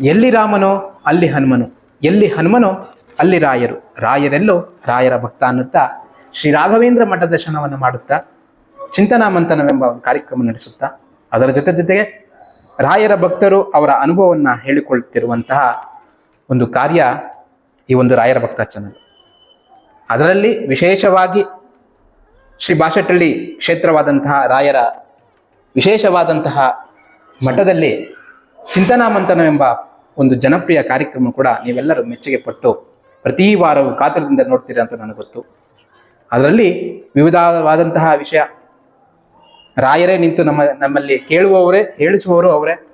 ಎಲ್ಲಿ ರಾಮನೋ, ಅಲ್ಲಿ ಹನುಮನು. ಎಲ್ಲಿ ಹನುಮನೋ, ಅಲ್ಲಿ ರಾಯರು. ರಾಯರೆಲ್ಲೋ ರಾಯರ ಭಕ್ತ ಅನ್ನುತ್ತಾ ಶ್ರೀ ರಾಘವೇಂದ್ರ ಮಠ ದರ್ಶನವನ್ನು ಮಾಡುತ್ತಾ ಚಿಂತನಾ ಮಂಥನವೆಂಬ ಒಂದು ಕಾರ್ಯಕ್ರಮ ನಡೆಸುತ್ತಾ ಅದರ ಜೊತೆ ಜೊತೆಗೆ ರಾಯರ ಭಕ್ತರು ಅವರ ಅನುಭವವನ್ನು ಹೇಳಿಕೊಳ್ಳುತ್ತಿರುವಂತಹ ಒಂದು ಕಾರ್ಯ ಈ ಒಂದು ರಾಯರ ಭಕ್ತ ಚಾನಲ್. ಅದರಲ್ಲಿ ವಿಶೇಷವಾಗಿ ಶ್ರೀ ಬಾಶೆಟ್ಟಳ್ಳಿ ಕ್ಷೇತ್ರವಾದಂತಹ ರಾಯರ ವಿಶೇಷವಾದಂತಹ ಮಠದಲ್ಲಿ ಚಿಂತನಾ ಮಂಥನವೆಂಬ ಒಂದು ಜನಪ್ರಿಯ ಕಾರ್ಯಕ್ರಮ ಕೂಡ ನೀವೆಲ್ಲರೂ ಮೆಚ್ಚುಗೆ ಪಟ್ಟು ಪ್ರತಿ ವಾರವೂ ಕಾತರದಿಂದ ನೋಡ್ತೀರಾ ಅಂತ ನನಗೆ ಗೊತ್ತು. ಅದರಲ್ಲಿ ವಿವಿಧವಾದಂತಹ ವಿಷಯ. ರಾಯರೇ ನಿಂತು ನಮ್ಮ, ನಮ್ಮಲ್ಲಿ ಕೇಳುವವರೇ, ಹೇಳಿಸುವವರು ಅವರೇ.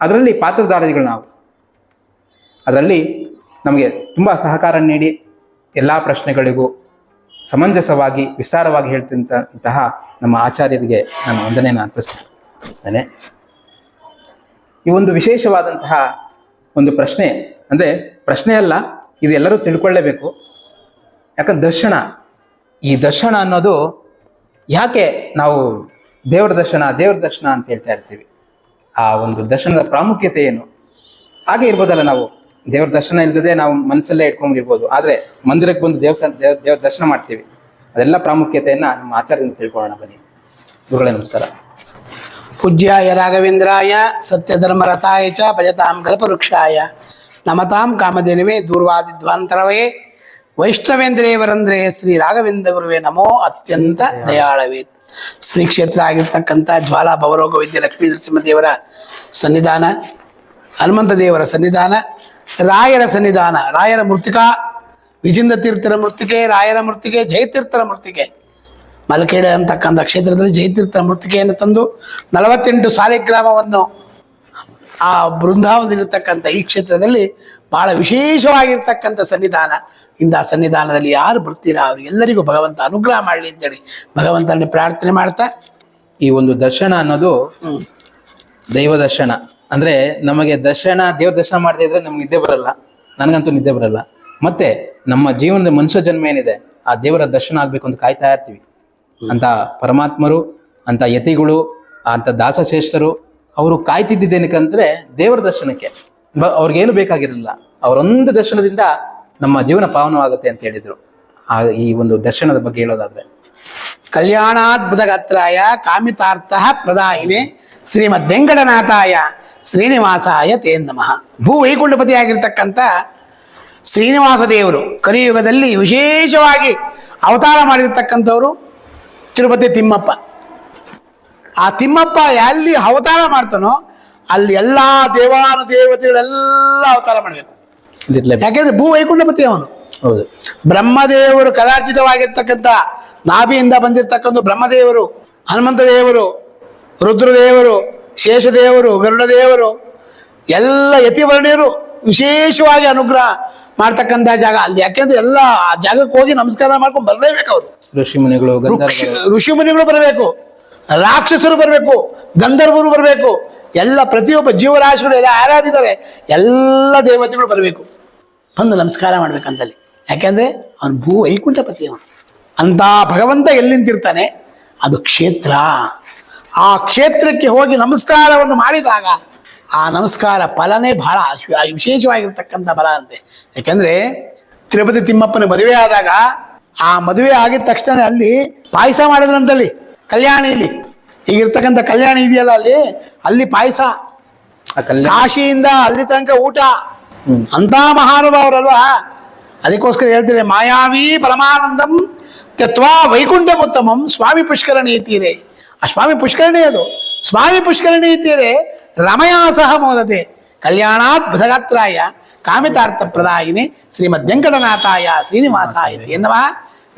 ಅದರಲ್ಲಿ ಪಾತ್ರಧಾರಿಗಳು ನಾವು. ಅದರಲ್ಲಿ ನಮಗೆ ತುಂಬ ಸಹಕಾರ ನೀಡಿ ಎಲ್ಲ ಪ್ರಶ್ನೆಗಳಿಗೂ ಸಮಂಜಸವಾಗಿ, ವಿಸ್ತಾರವಾಗಿ ಹೇಳ್ತಿದ್ದಂತಹ ನಮ್ಮ ಆಚಾರ್ಯರಿಗೆ ನಾನು ವಂದನೆಯನ್ನು ಅರ್ಪಿಸ್ತೇನೆ. ಈ ಒಂದು ವಿಶೇಷವಾದಂತಹ ಒಂದು ಪ್ರಶ್ನೆ. ಅಂದರೆ ಪ್ರಶ್ನೆ ಅಲ್ಲ, ಇದು ಎಲ್ಲರೂ ತಿಳ್ಕೊಳ್ಳೇಬೇಕು. ಯಾಕಂದ್ರೆ ದರ್ಶನ. ಈ ದರ್ಶನ ಅನ್ನೋದು ಯಾಕೆ ನಾವು ದೇವರ ದರ್ಶನ ದೇವರ ದರ್ಶನ ಅಂತ ಹೇಳ್ತಾ ಇರ್ತೀವಿ? ಆ ಒಂದು ದರ್ಶನದ ಪ್ರಾಮುಖ್ಯತೆ ಏನು? ಹಾಗೆ ಇರ್ಬೋದಲ್ಲ ನಾವು. ದೇವ್ರ ದರ್ಶನ ಇಲ್ಲದೆ ನಾವು ಮನಸ್ಸಲ್ಲೇ ಇಟ್ಕೊಂಡಿರ್ಬೋದು ಆದರೆ ಮಂದಿರಕ್ಕೆ ಬಂದು ದೇವಸ್ಥಾನ ದೇವ, ದೇವ್ರ ದರ್ಶನ ಮಾಡ್ತೀವಿ. ಅದೆಲ್ಲ ಪ್ರಾಮುಖ್ಯತೆಯನ್ನು ನಮ್ಮ ಆಚಾರದಿಂದ ತಿಳ್ಕೊಳ್ಳೋಣ ಬನ್ನಿ. ಗುರುಗಳೇ ನಮಸ್ಕಾರ. ಪೂಜ್ಯಾಯ ರಾಘವೇಂದ್ರಾಯ, ಸತ್ಯಧರ್ಮರಥಾಯ ಚ, ಭಜತಾಂ ಕಲ್ಪವೃಕ್ಷಾಯ. ನಮತಾಂ ಕಾಮಧೇನುವೆ ದೂರ್ವಾದಿಧ್ವಾಂತರವೇ ವೈಷ್ಣವೇಂದ್ರೇವರಂದ್ರೆ ಶ್ರೀ ರಾಘವೇಂದ್ರ ಗುರುವೇ ನಮೋ ಅತ್ಯಂತ ದಯಾಳವೇ. ಶ್ರೀ ಕ್ಷೇತ್ರ ಆಗಿರ್ತಕ್ಕಂಥ ಜ್ವಾಲಾ ಭವರೋಗ ವಿದ್ಯೆ ಲಕ್ಷ್ಮೀ ನರಸಿಂಹದೇವರ ಸನ್ನಿಧಾನ, ಹನುಮಂತ ದೇವರ ಸನ್ನಿಧಾನ, ರಾಯರ ಸನ್ನಿಧಾನ, ರಾಯರ ಮೃತಿಕಾ ವಿಜಿಂದ ತೀರ್ಥರ ಮೃತ್ತಿಕೆ ರಾಯರ ಮೃತ್ತಿಕೆ ಜಯತೀರ್ಥರ ಮೃತ್ತಿಕೆ ಮಲಕೇಡೆ ಅಂತಕ್ಕಂಥ ಕ್ಷೇತ್ರದಲ್ಲಿ ಜಯತೀರ್ಥ ಮೃತಿಕೆಯನ್ನು ತಂದು ನಲವತ್ತೆಂಟು ಸಾಲಿಗ್ರಾಮವನ್ನು ಆ ಬೃಂದಾವನದಲ್ಲಿರ್ತಕ್ಕಂಥ ಈ ಕ್ಷೇತ್ರದಲ್ಲಿ ಬಹಳ ವಿಶೇಷವಾಗಿರ್ತಕ್ಕಂಥ ಸನ್ನಿಧಾನ. ಇಂಥ ಸನ್ನಿಧಾನದಲ್ಲಿ ಯಾರು ಬರ್ತೀರಾ? ಅವರಿಗೆಲ್ಲರಿಗೂ ಭಗವಂತ ಅನುಗ್ರಹ ಮಾಡಲಿ ಅಂತೇಳಿ ಭಗವಂತನಲ್ಲಿ ಪ್ರಾರ್ಥನೆ ಮಾಡ್ತಾ ಈ ಒಂದು ದರ್ಶನ ಅನ್ನೋದು. ದೈವ ದರ್ಶನ. ಅಂದ್ರೆ ನಮಗೆ ದರ್ಶನ ದೇವ್ರ ದರ್ಶನ ಮಾಡದೇ ಇದ್ರೆ ನಮ್ಗೆ ನಿದ್ದೆ ಬರಲ್ಲ. ನನಗಂತೂ ನಿದ್ದೆ ಬರಲ್ಲ. ಮತ್ತೆ ನಮ್ಮ ಜೀವನದ ಮನುಷ್ಯ ಜನ್ಮ ಏನಿದೆ? ಆ ದೇವರ ದರ್ಶನ ಆಗ್ಬೇಕು ಅಂತ ಕಾಯ್ತಾ ಇರ್ತೀವಿ. ಅಂತ ಪರಮಾತ್ಮರು ಅಂತ ಯತಿಗಳು ಅಂತ ದಾಸಶ್ರೇಷ್ಠರು, ಅವರು ಕಾಯ್ತಿದ್ದೇನಕ್ಕಂದ್ರೆ ದೇವರ ದರ್ಶನಕ್ಕೆ. ಅವ್ರಿಗೇನು ಬೇಕಾಗಿರಲಿಲ್ಲ. ಅವರೊಂದು ದರ್ಶನದಿಂದ ನಮ್ಮ ಜೀವನ ಪಾವನವಾಗುತ್ತೆ ಅಂತ ಹೇಳಿದರು. ಆ, ಈ ಒಂದು ದರ್ಶನದ ಬಗ್ಗೆ ಹೇಳೋದಾದ್ರೆ. ಕಲ್ಯಾಣಾದ್ಭುತ ಗಾತ್ರಾಯ ಕಾಮಿತಾರ್ಥ ಪ್ರದಾಯಿನಿ ಶ್ರೀಮದ್ ವೆಂಕಟನಾಥಾಯ ಶ್ರೀನಿವಾಸಾಯ ತೇ ನಮಃ. ಭೂ ವೈಕುಂಠಪತಿ ಆಗಿರ್ತಕ್ಕಂಥ ಶ್ರೀನಿವಾಸ ದೇವರು ಕಲಿಯುಗದಲ್ಲಿ ವಿಶೇಷವಾಗಿ ಅವತಾರ ಮಾಡಿರ್ತಕ್ಕಂಥವ್ರು ತಿರುಪತಿ ತಿಮ್ಮಪ್ಪ. ಆ ತಿಮ್ಮಪ್ಪ ಎಲ್ಲಿ ಅವತಾರ ಮಾಡ್ತಾನೋ ಅಲ್ಲಿ ಎಲ್ಲ ದೇವಾನು ದೇವತೆಗಳೆಲ್ಲ ಅವತಾರ ಮಾಡಬೇಕು. ಯಾಕೆಂದ್ರೆ ಭೂ ವೈಕುಂಠಪತಿ ಅವನು. ಹೌದು. ಬ್ರಹ್ಮದೇವರು ಕಲಾರ್ಜಿತವಾಗಿರ್ತಕ್ಕಂಥ ನಾಭಿಯಿಂದ ಬಂದಿರತಕ್ಕಂಥ ಬ್ರಹ್ಮದೇವರು ಹನುಮಂತ ದೇವರು ರುದ್ರದೇವರು ಶೇಷದೇವರು ಗರುಡದೇವರು ಎಲ್ಲ ಯತಿವರ್ಣಿಯರು ವಿಶೇಷವಾಗಿ ಅನುಗ್ರಹ ಮಾಡ್ತಕ್ಕಂಥ ಜಾಗ. ಅಲ್ಲಿ ಯಾಕೆಂದ್ರೆ ಎಲ್ಲ ಆ ಜಾಗಕ್ಕೆ ಹೋಗಿ ನಮಸ್ಕಾರ ಮಾಡ್ಕೊಂಡು ಬರಲೇಬೇಕು ಅವರು. ಋಷಿ ಮುನಿಗಳು ಗಂಧರ್ವರು. ಋಷಿ ಮುನಿಗಳು ಬರಬೇಕು ರಾಕ್ಷಸರು ಬರಬೇಕು ಗಂಧರ್ವರು ಬರಬೇಕು ಎಲ್ಲ ಪ್ರತಿಯೊಬ್ಬ ಜೀವರಾಶಿಗಳು ಎಲ್ಲ ಆರಾಧಿದ್ದಾರೆ ಎಲ್ಲ ದೇವತೆಗಳು ಬರಬೇಕು. ಬಂದು ನಮಸ್ಕಾರ ಮಾಡ್ಬೇಕಂತಲ್ಲಿ. ಯಾಕೆಂದ್ರೆ ಅವನು ಭೂ ವೈಕುಂಠಪತಿ ಅವನು ಅಂತ ಭಗವಂತ ಎಲ್ಲಿಂತಿರ್ತಾನೆ? ಅದು ಕ್ಷೇತ್ರ. ಆ ಕ್ಷೇತ್ರಕ್ಕೆ ಹೋಗಿ ನಮಸ್ಕಾರವನ್ನು ಮಾಡಿದಾಗ ಆ ನಮಸ್ಕಾರ ಫಲನೇ ಬಹಳ ವಿಶೇಷವಾಗಿರ್ತಕ್ಕಂಥ ಫಲ ಅಂತೆ. ಯಾಕೆಂದ್ರೆ ತಿರುಪತಿ ತಿಮ್ಮಪ್ಪನ ಮದುವೆ ಆದಾಗ ಆ ಮದುವೆ ಆಗಿದ ತಕ್ಷಣ ಅಲ್ಲಿ ಪಾಯಸ ಮಾಡಿದ್ರಂತಲ್ಲಿ ಕಲ್ಯಾಣಿಲಿ. ಈಗಿರ್ತಕ್ಕಂಥ ಕಲ್ಯಾಣಿ ಇದೆಯಲ್ಲ ಅಲ್ಲಿ? ಅಲ್ಲಿ ಪಾಯಸ. ಕಾಶಿಯಿಂದ ಅಲ್ಲಿ ತನಕ ಊಟ. ಅಂತ ಮಹಾನುಭಾವರಲ್ವಾ? ಅದಕ್ಕೋಸ್ಕರ ಹೇಳ್ತಾರೆ ಮಾಯಾವಿ ಪರಮಾನಂದಂ ತತ್ವಾ ವೈಕುಂಠ ಉತ್ತಮಂ ಸ್ವಾಮಿ ಪುಷ್ಕರಣಿ ತೀರೆ. ಆ ಸ್ವಾಮಿ ಪುಷ್ಕರಣಿ ಅದು. ಸ್ವಾಮಿ ಪುಷ್ಕರಣಿ ತೀರೆ ರಮಯಾ ಸಹ ಮೋದತೆ. ಕಲ್ಯಾಣಾತ್ ಬೃಹಗಾತ್ರಾಯ ಕಾಮಿತಾರ್ಥ ಪ್ರದಾಯಿನಿ ಶ್ರೀಮದ್ ವೆಂಕಟನಾಥಾಯ ಶ್ರೀನಿವಾಸಾಯ ಎನ್ನುವ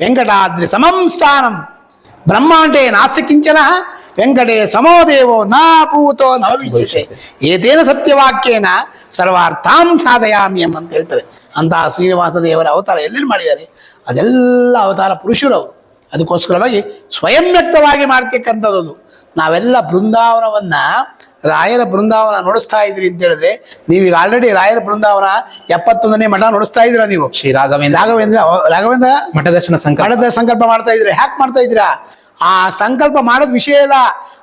ವೆಂಕಟಾದ್ರಿ ಸಮಂ ಸ್ಥಾನಂ. ಬ್ರಹ್ಮಾಂಡೇ ನಾಸ್ತಿ ಕಿಂಚನ. ವೆಂಕಟೇ ಸಮೋ ದೇವೋ ನ ಭೂತೋ ನ ಭವಿಷ್ಯತೆ. ಏತೇನ ಸತ್ಯವಾಕ್ಯೇನ? ಸರ್ವಾರ್ಥಾಂ ಸಾಧಯಾಮಿ ಅಂತ ಹೇಳ್ತಾರೆ. ಅಂತಹ ಶ್ರೀನಿವಾಸ ದೇವರ ಅವತಾರ ಎಲ್ಲೆಲ್ಲಿ ಮಾಡಿದ್ದಾರೆ? ಅದೆಲ್ಲ ಅವತಾರ ಪುರುಷರು ಅದಕ್ಕೋಸ್ಕರವಾಗಿ ಸ್ವಯಂ ವ್ಯಕ್ತವಾಗಿ ಮಾಡ್ತಕ್ಕಂಥದ್ದು ಅದು. ನಾವೆಲ್ಲ ಬೃಂದಾವನವನ್ನ ರಾಯರ ಬೃಂದಾವನ ನೋಡಿಸ್ತಾ ಇದ್ರಿ ಅಂತ ಹೇಳಿದ್ರೆ ಈಗ ಆಲ್ರೆಡಿ ರಾಯರ ಬೃಂದಾವನ ಎಪ್ಪತ್ತೊಂದನೇ ಮಠ ನೋಡಿಸ್ತಾ ಇದ್ರ ನೀವು? ಶ್ರೀ ರಾಘವೇಂದ್ರ ರಾಘವೇಂದ್ರ ರಾಘವೇಂದ್ರ? ಮಠದರ್ಶನ ಸಂಕಲ್ಪ. ಮಠದ ಸಂಕಲ್ಪ ಮಾಡ್ತಾ ಇದ್ರೆ ಹ್ಯಾಕ್ ಮಾಡ್ತಾ ಇದ್ದೀರಾ? ಆ ಸಂಕಲ್ಪ ಮಾಡೋದ್ ವಿಷಯ ಇಲ್ಲ.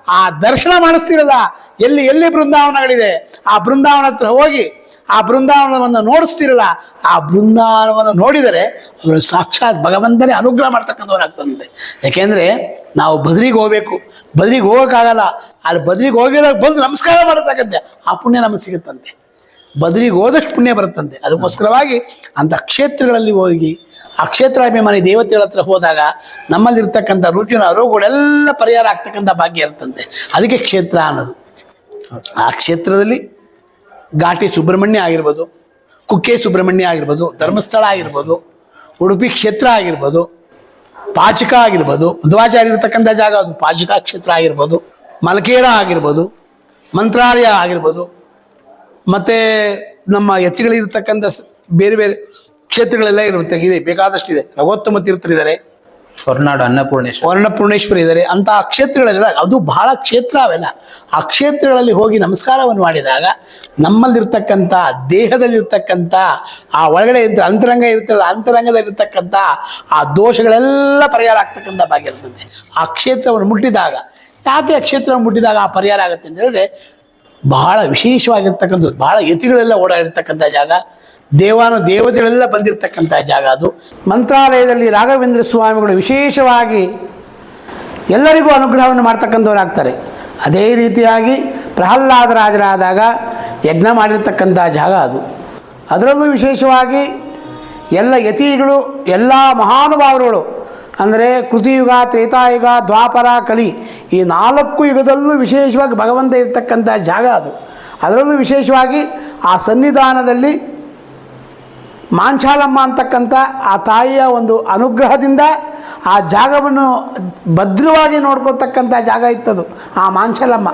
ಆ ದರ್ಶನ ಮಾಡಿಸ್ತಿರಲ್ಲ. ಎಲ್ಲಿ ಎಲ್ಲಿ ಬೃಂದಾವನಗಳಿದೆ? ಆ ಬೃಂದಾವನ ಹತ್ರ ಹೋಗಿ ಆ ಬೃಂದಾವನವನ್ನು ನೋಡಿಸ್ತಿರಲ್ಲ, ಆ ಬೃಂದಾವನವನ್ನು ನೋಡಿದರೆ ಅವರು ಸಾಕ್ಷಾತ್ ಭಗವಂತನೇ ಅನುಗ್ರಹ ಮಾಡ್ತಕ್ಕಂಥವ್ರಾಗ್ತದಂತೆ ಯಾಕೆಂದರೆ ನಾವು ಬದ್ರಿಗೆ ಹೋಗ್ಬೇಕು. ಬದ್ರಿಗೆ ಹೋಗೋಕ್ಕಾಗಲ್ಲ. ಅಲ್ಲಿ ಬದ್ರಿಗೆ ಹೋಗಿರೋ ಬಂದು ನಮಸ್ಕಾರ ಮಾಡತಕ್ಕಂತೆ. ಆ ಪುಣ್ಯ ನಮಗೆ ಸಿಗುತ್ತಂತೆ. ಬದ್ರಿಗೆ ಹೋದಷ್ಟು ಪುಣ್ಯ ಬರುತ್ತಂತೆ. ಅದಕ್ಕೋಸ್ಕರವಾಗಿ ಅಂಥ ಕ್ಷೇತ್ರಗಳಲ್ಲಿ ಹೋಗಿ, ಆ ಕ್ಷೇತ್ರಾಭಿಮಾನಿ ದೇವತೆಗಳ ಹತ್ರ ಹೋದಾಗ ನಮ್ಮಲ್ಲಿರ್ತಕ್ಕಂಥ ರುಚಿನ ರೋಗಗಳೆಲ್ಲ ಪರಿಹಾರ ಆಗ್ತಕ್ಕಂಥ ಭಾಗ್ಯ ಇರುತ್ತಂತೆ. ಅದಕ್ಕೆ ಕ್ಷೇತ್ರ ಅನ್ನೋದು. ಆ ಕ್ಷೇತ್ರದಲ್ಲಿ ಘಾಟಿ ಸುಬ್ರಹ್ಮಣ್ಯ ಆಗಿರ್ಬೋದು, ಕುಕ್ಕೆ ಸುಬ್ರಹ್ಮಣ್ಯ ಆಗಿರ್ಬೋದು, ಧರ್ಮಸ್ಥಳ ಆಗಿರ್ಬೋದು, ಉಡುಪಿ ಕ್ಷೇತ್ರ ಆಗಿರ್ಬೋದು, ಪಾಚಕ ಆಗಿರ್ಬೋದು, ಮಧ್ವಾಚಾರ್ಯ ಇರತಕ್ಕಂಥ ಜಾಗ ಅದು ಪಾಚಕ ಕ್ಷೇತ್ರ ಆಗಿರ್ಬೋದು, ಮಲಕೇರ ಆಗಿರ್ಬೋದು, ಮಂತ್ರಾಲಯ ಆಗಿರ್ಬೋದು, ಮತ್ತು ನಮ್ಮ ಎತ್ತಿಗಳಿರ್ತಕ್ಕಂಥ ಬೇರೆ ಬೇರೆ ಕ್ಷೇತ್ರಗಳೆಲ್ಲ ಇರುತ್ತೆ, ಇದೆ, ಬೇಕಾದಷ್ಟಿದೆ. ರಘೋತ್ತಮ ತೀರ್ಥರಿದ್ದಾರೆ. ಹೊರನಾಡು ಅನ್ನಪೂರ್ಣೇಶ್ವರ. ಅನ್ನಪೂರ್ಣೇಶ್ವರಿ ಇದ್ದಾರೆ. ಅಂತ ಆ ಕ್ಷೇತ್ರಗಳೆಲ್ಲ ಅದು ಬಹಳ ಕ್ಷೇತ್ರ ಅವೆಲ್ಲ. ಆ ಕ್ಷೇತ್ರಗಳಲ್ಲಿ ಹೋಗಿ ನಮಸ್ಕಾರವನ್ನು ಮಾಡಿದಾಗ ನಮ್ಮಲ್ಲಿರ್ತಕ್ಕಂಥ, ದೇಹದಲ್ಲಿರ್ತಕ್ಕಂಥ, ಆ ಒಳಗಡೆ ಇರ್ತ ಅಂತರಂಗ ಇರ್ತಲ್ಲ ಅಂತರಂಗದಲ್ಲಿರ್ತಕ್ಕಂಥ, ಆ ದೋಷಗಳೆಲ್ಲ ಪರಿಹಾರ ಆಗ್ತಕ್ಕಂಥ ಭಾಗ್ಯ ಇರ್ತದೆ. ಆ ಕ್ಷೇತ್ರವನ್ನು ಮುಟ್ಟಿದಾಗ, ಯಾಕೆ ಆ ಕ್ಷೇತ್ರವನ್ನು ಮುಟ್ಟಿದಾಗ ಆ ಪರಿಹಾರ ಆಗುತ್ತೆ ಅಂತ ಹೇಳಿದ್ರೆ ಬಹಳ ವಿಶೇಷವಾಗಿರ್ತಕ್ಕಂಥದ್ದು, ಬಹಳ ಯತಿಗಳೆಲ್ಲ ಓಡಾಡಿರ್ತಕ್ಕಂಥ ಜಾಗ, ದೇವಾನು ದೇವತೆಗಳೆಲ್ಲ ಬಂದಿರತಕ್ಕಂಥ ಜಾಗ ಅದು. ಮಂತ್ರಾಲಯದಲ್ಲಿ ರಾಘವೇಂದ್ರ ಸ್ವಾಮಿಗಳು ವಿಶೇಷವಾಗಿ ಎಲ್ಲರಿಗೂ ಅನುಗ್ರಹವನ್ನು ಮಾಡ್ತಕ್ಕಂಥವರಾಗ್ತಾರೆ. ಅದೇ ರೀತಿಯಾಗಿ ಪ್ರಹ್ಲಾದ ರಾಜರಾದಾಗ ಯಜ್ಞ ಮಾಡಿರ್ತಕ್ಕಂಥ ಜಾಗ ಅದು. ಅದರಲ್ಲೂ ವಿಶೇಷವಾಗಿ ಎಲ್ಲ ಯತಿಗಳು, ಎಲ್ಲ ಮಹಾನುಭಾವರುಗಳು ಅಂದರೆ ಕೃತಿಯುಗ, ತ್ರೇತಾಯುಗ, ದ್ವಾಪರ, ಕಲಿ ಈ ನಾಲ್ಕು ಯುಗದಲ್ಲೂ ವಿಶೇಷವಾಗಿ ಭಗವಂತ ಇರ್ತಕ್ಕಂಥ ಜಾಗ ಅದು. ಅದರಲ್ಲೂ ವಿಶೇಷವಾಗಿ ಆ ಸನ್ನಿಧಾನದಲ್ಲಿ ಮಾಂಚಾಲಮ್ಮ ಅಂತಕ್ಕಂಥ ಆ ತಾಯಿಯ ಒಂದು ಅನುಗ್ರಹದಿಂದ ಆ ಜಾಗವನ್ನು ಭದ್ರವಾಗಿ ನೋಡ್ಕೊತಕ್ಕಂಥ ಜಾಗ ಇತ್ತದು. ಆ ಮಾಂಚಲಮ್ಮ.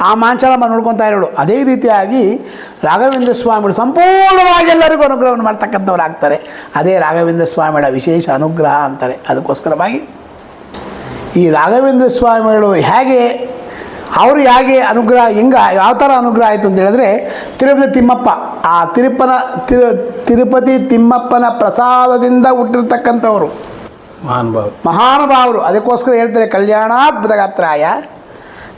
ಆ ಮಾಂಚಲಮ್ಮ ನೋಡ್ಕೊತಾ ಇರೋಳು. ಅದೇ ರೀತಿಯಾಗಿ ರಾಘವೇಂದ್ರ ಸ್ವಾಮಿಗಳು ಸಂಪೂರ್ಣವಾಗಿ ಎಲ್ಲರಿಗೂ ಅನುಗ್ರಹವನ್ನು ಮಾಡ್ತಕ್ಕಂಥವ್ರು ಆಗ್ತಾರೆ ಅದೇ ರಾಘವೇಂದ್ರ ಸ್ವಾಮಿಗಳ ವಿಶೇಷ ಅನುಗ್ರಹ ಅಂತಾರೆ. ಅದಕ್ಕೋಸ್ಕರವಾಗಿ ಈ ರಾಘವೇಂದ್ರ ಸ್ವಾಮಿಗಳು ಹೇಗೆ, ಅವರು ಹೇಗೆ ಅನುಗ್ರಹ, ಹೆಂಗ, ಯಾವ ಥರ ಅನುಗ್ರಹ ಆಯಿತು ಅಂತ ಹೇಳಿದ್ರೆ, ತಿರುಪತಿ ತಿಮ್ಮಪ್ಪ, ಆ ತಿರುಪನ, ತಿರು, ತಿರುಪತಿ ತಿಮ್ಮಪ್ಪನ ಪ್ರಸಾದದಿಂದ ಹುಟ್ಟಿರ್ತಕ್ಕಂಥವ್ರು. ಮಹಾನುಭಾವರು. ಮಹಾನುಭಾವರು ಅದಕ್ಕೋಸ್ಕರ ಹೇಳ್ತಾರೆ ಕಲ್ಯಾಣಾದ್ಭುತ ಗಾತ್ರಾಯ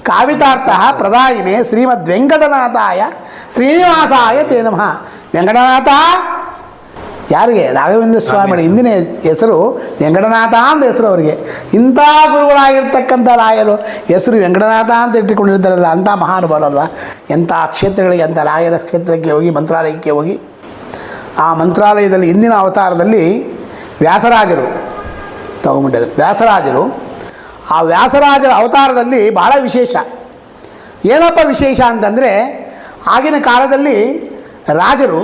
ಕಾವಿತಾರ್ಥ ಪ್ರದಾಯಿನೇ ಶ್ರೀಮದ್ ವೆಂಕಟನಾಥಾಯ ಶ್ರೀನಿವಾಸಾಯ ತೇ ನಮಃ. ವೆಂಕಟನಾಥ ಯಾರಿಗೆ? ರಾಘವೇಂದ್ರ ಸ್ವಾಮಿಗಳ ಹಿಂದಿನ ಹೆಸರು ವೆಂಕಟನಾಥ ಅಂತ ಹೆಸರು ಅವರಿಗೆ. ಇಂಥ ಗುರುಗಳಾಗಿರ್ತಕ್ಕಂಥ ರಾಯರು ಹೆಸರು ವೆಂಕಟನಾಥ ಅಂತ ಇಟ್ಟುಕೊಂಡಿರ್ತಾರಲ್ಲ ಅಂಥ ಮಹಾನುಭಾವರಲ್ವ ಎಂಥ ಕ್ಷೇತ್ರಗಳಿಗೆ ಅಂಥ ರಾಯರ ಕ್ಷೇತ್ರಕ್ಕೆ ಹೋಗಿ ಮಂತ್ರಾಲಯಕ್ಕೆ ಹೋಗಿ ಆ ಮಂತ್ರಾಲಯದಲ್ಲಿ ಹಿಂದಿನ ಅವತಾರದಲ್ಲಿ ವ್ಯಾಸರಾಜರು ತಗೊಂಬಿಟ್ಟಿದೆ ವ್ಯಾಸರಾಜರು. ಆ ವ್ಯಾಸರಾಜರ ಅವತಾರದಲ್ಲಿ ಬಹಳ ವಿಶೇಷ. ಏನಪ್ಪ ವಿಶೇಷ ಅಂತಂದರೆ, ಆಗಿನ ಕಾಲದಲ್ಲಿ ರಾಜರು,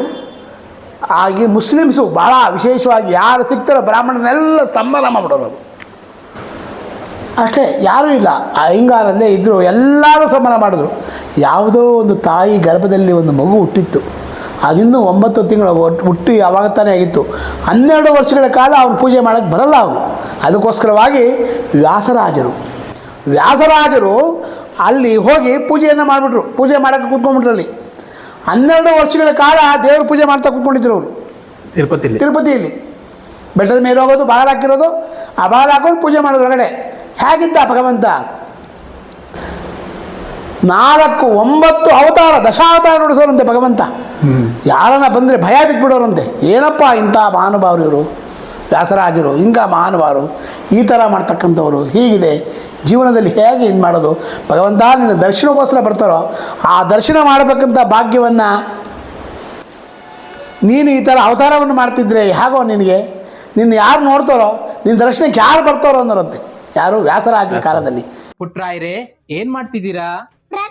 ಆಗಿ ಮುಸ್ಲಿಮ್ಸು ಭಾಳ ವಿಶೇಷವಾಗಿ ಯಾರು ಸಿಗ್ತಾರೋ ಬ್ರಾಹ್ಮಣನೆಲ್ಲ ಸಂಬಳ ಮಾಡಿಬಿಡೋರು ಅಷ್ಟೇ, ಯಾರೂ ಇಲ್ಲ. ಆ ಹಿಂಗಾರಲ್ಲೇ ಇದ್ದರು ಎಲ್ಲರೂ ಸಂಬಳ ಮಾಡಿದ್ರು. ಯಾವುದೋ ಒಂದು ತಾಯಿ ಗರ್ಭದಲ್ಲಿ ಒಂದು ಮಗು ಹುಟ್ಟಿತ್ತು. ಅದಿನ್ನೂ ಒಂಬತ್ತು ತಿಂಗಳು ಒಟ್ಟು ಹುಟ್ಟಿ ಯಾವಾಗ ತಾನೇ ಆಗಿತ್ತು. ಹನ್ನೆರಡು ವರ್ಷಗಳ ಕಾಲ ಅವನು ಪೂಜೆ ಮಾಡೋಕ್ಕೆ ಬರಲ್ಲ ಅವನು. ಅದಕ್ಕೋಸ್ಕರವಾಗಿ ವ್ಯಾಸರಾಜರು. ವ್ಯಾಸರಾಜರು ಅಲ್ಲಿ ಹೋಗಿ ಪೂಜೆಯನ್ನು ಮಾಡಿಬಿಟ್ರು. ಪೂಜೆ ಮಾಡೋಕ್ಕೆ ಕೂತ್ಕೊಂಡ್ಬಿಟ್ರು ಅಲ್ಲಿ. ಹನ್ನೆರಡು ವರ್ಷಗಳ ಕಾಲ ದೇವ್ರ ಪೂಜೆ ಮಾಡ್ತಾ ಕೂತ್ಕೊಂಡಿದ್ರು ಅವರು. ತಿರುಪತಿಯಲ್ಲಿ ತಿರುಪತಿಯಲ್ಲಿ. ಬೆಟ್ಟದ ಮೇಲೆ ಹೋಗೋದು ಬಾಗಿಲು ಹಾಕಿರೋದು ಆ ಬಾಗಿಲು ಹಾಕೊಂಡು ಪೂಜೆ ಮಾಡೋದು ಒಳಗಡೆ. ಹೇಗಿದ್ದ ಭಗವಂತ? ನಾಲ್ಕು ಒಂಬತ್ತು ಅವತಾರ ದಶಾವತಾರ ನೋಡಿಸೋರಂತೆ ಭಗವಂತ. ಯಾರನ್ನ ಬಂದರೆ ಭಯ ಬಿದ್ದುಬಿಡೋರಂತೆ ಏನಪ್ಪ ಇಂಥ ಮಹಾನುಭಾವರು ಇವರು ವ್ಯಾಸರಾಜರು ಹಿಂಗ ಮಹಾನುಭಾವರು ಈ ಥರ ಮಾಡ್ತಕ್ಕಂಥವ್ರು ಹೀಗಿದೆ. ಜೀವನದಲ್ಲಿ ಹೇಗೆ ಇದು ಮಾಡೋದು? ಭಗವಂತ ನಿನ್ನ ದರ್ಶನಕ್ಕೋಸ್ಕರ ಬರ್ತಾರೋ ಆ ದರ್ಶನ ಮಾಡಬೇಕಂತ ಭಾಗ್ಯವನ್ನು ನೀನು ಈ ಥರ ಅವತಾರವನ್ನು ಮಾಡ್ತಿದ್ರೆ ಹೇಗೋ ನಿನಗೆ? ನಿನ್ನ ಯಾರು ನೋಡ್ತಾರೋ ನಿನ್ನ ದರ್ಶನಕ್ಕೆ ಯಾರು ಬರ್ತಾರೋ ಅನ್ನೋರಂತೆ. ಯಾರು ವ್ಯಾಸರಾಜರ ಕಾಲದಲ್ಲಿ. ಪುಟ್ರಾಯ್ರೆ ಏನು ಮಾಡ್ತಿದ್ದೀರಾ?